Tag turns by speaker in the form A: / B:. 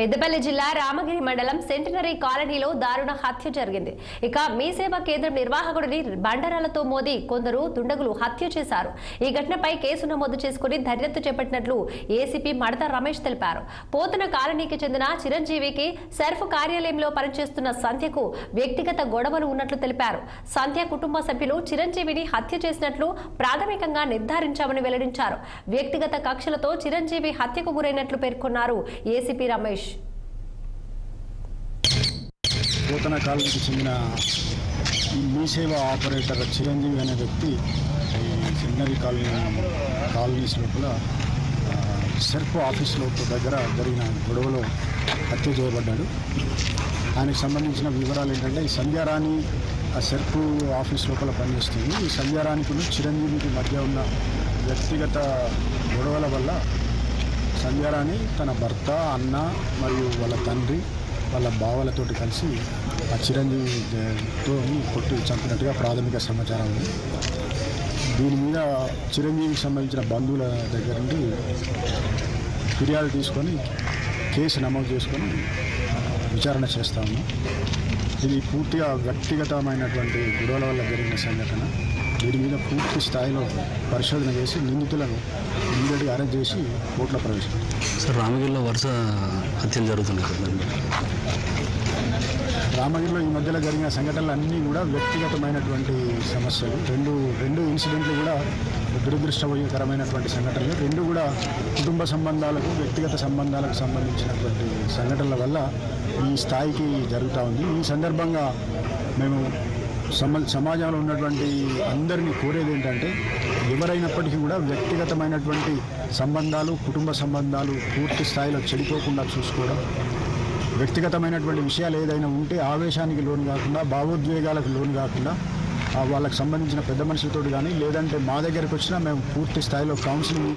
A: పెద్దపల్లి జిల్లా రామగిరి మండలం సెంటినరీ కాలనీలో దారుణ హత్య జరిగింది. ఇక మీ సేవా కేంద్రం నిర్వాహకుడిని బండరాలతో మోది కొందరు దుండగులు హత్య చేశారు. ఈ ఘటనపై కేసు నమోదు చేసుకుని దర్యాప్తు చేపట్టినట్లు ఏసీపీ మడత రమేష్ తెలిపారు. పోతన కాలనీకి చెందిన చిరంజీవికి సర్ఫ్ కార్యాలయంలో పనిచేస్తున్న సంధ్యకు వ్యక్తిగత గొడవలు ఉన్నట్లు తెలిపారు. సంధ్య కుటుంబ సభ్యులు చిరంజీవిని హత్య చేసినట్లు ప్రాథమికంగా నిర్ధారించామని వెల్లడించారు. వ్యక్తిగత కక్షలతో చిరంజీవి హత్యకు గురైనట్లు పేర్కొన్నారు ఏసీపీ రమేష్.
B: పోతన కాలనీకి చెందిన మీ సేవ ఆపరేటర్ చిరంజీవి అనే వ్యక్తి ఈ సెమినరీ కాలనీ కాలనీస్ లోపల ఆ, సెర్ప్ ఆఫీస్ లోపల దగ్గర జరిగిన గొడవలో హత్య చేయబడ్డాడు. దానికి సంబంధించిన వివరాలు ఏంటంటే ఈ సంధ్యారాణి ఆ సెర్ప్ ఆఫీస్ లోపల పనిచేస్తుంది. ఈ సంధ్యారాణికి చిరంజీవికి మధ్య ఉన్న వ్యక్తిగత గొడవల వల్ల సంధ్యారాణి తన భర్త అన్న మరియు వాళ్ళ తండ్రి వాళ్ళ బావలతోటి కలిసి ఆ చిరంజీవితో కొట్టి చంపినట్టుగా ప్రాథమిక సమాచారం ఉంది. దీని మీద చిరంజీవికి సంబంధించిన బంధువుల దగ్గర నుండి ఫిర్యాదు తీసుకొని కేసు నమోదు చేసుకొని విచారణ చేస్తా ఉన్నాం. ఇది పూర్తిగా వ్యక్తిగతమైనటువంటి గొడవల వల్ల జరిగిన సంఘటన. దీని మీద పూర్తి స్థాయిలో పరిశోధన చేసి నిందితులను ఇమీడియట్గా అరెస్ట్ చేసి కోర్టులో ప్రవేశించారు
C: సార్ రామగిరిలో వరుస హత్యలు జరుగుతున్నాయి.
B: రామగిరిలో ఈ మధ్యలో జరిగిన సంఘటనలు అన్నీ కూడా వ్యక్తిగతమైనటువంటి సమస్యలు. రెండు రెండు ఇన్సిడెంట్లు కూడా దురదృష్టకరమైనటువంటి సంఘటనలు. రెండు కూడా కుటుంబ సంబంధాలకు వ్యక్తిగత సంబంధాలకు సంబంధించినటువంటి సంఘటనల వల్ల ఈ స్థాయికి జరుగుతూ ఉంది. ఈ సందర్భంగా మేము సమాజంలో ఉన్నటువంటి అందరినీ కోరేది ఏంటంటే ఎవరైనప్పటికీ కూడా వ్యక్తిగతమైనటువంటి సంబంధాలు కుటుంబ సంబంధాలు పూర్తి స్థాయిలో చెడిపోకుండా చూసుకోవడం వ్యక్తిగతమైనటువంటి విషయాలు ఏదైనా ఉంటే ఆవేశానికి లోను కాకుండా భావోద్వేగాలకు లోను కాకుండా వాళ్ళకి సంబంధించిన పెద్ద మనుషులతో కానీ లేదంటే మా దగ్గరకు వచ్చినా మేము పూర్తి స్థాయిలో కౌన్సిలింగ్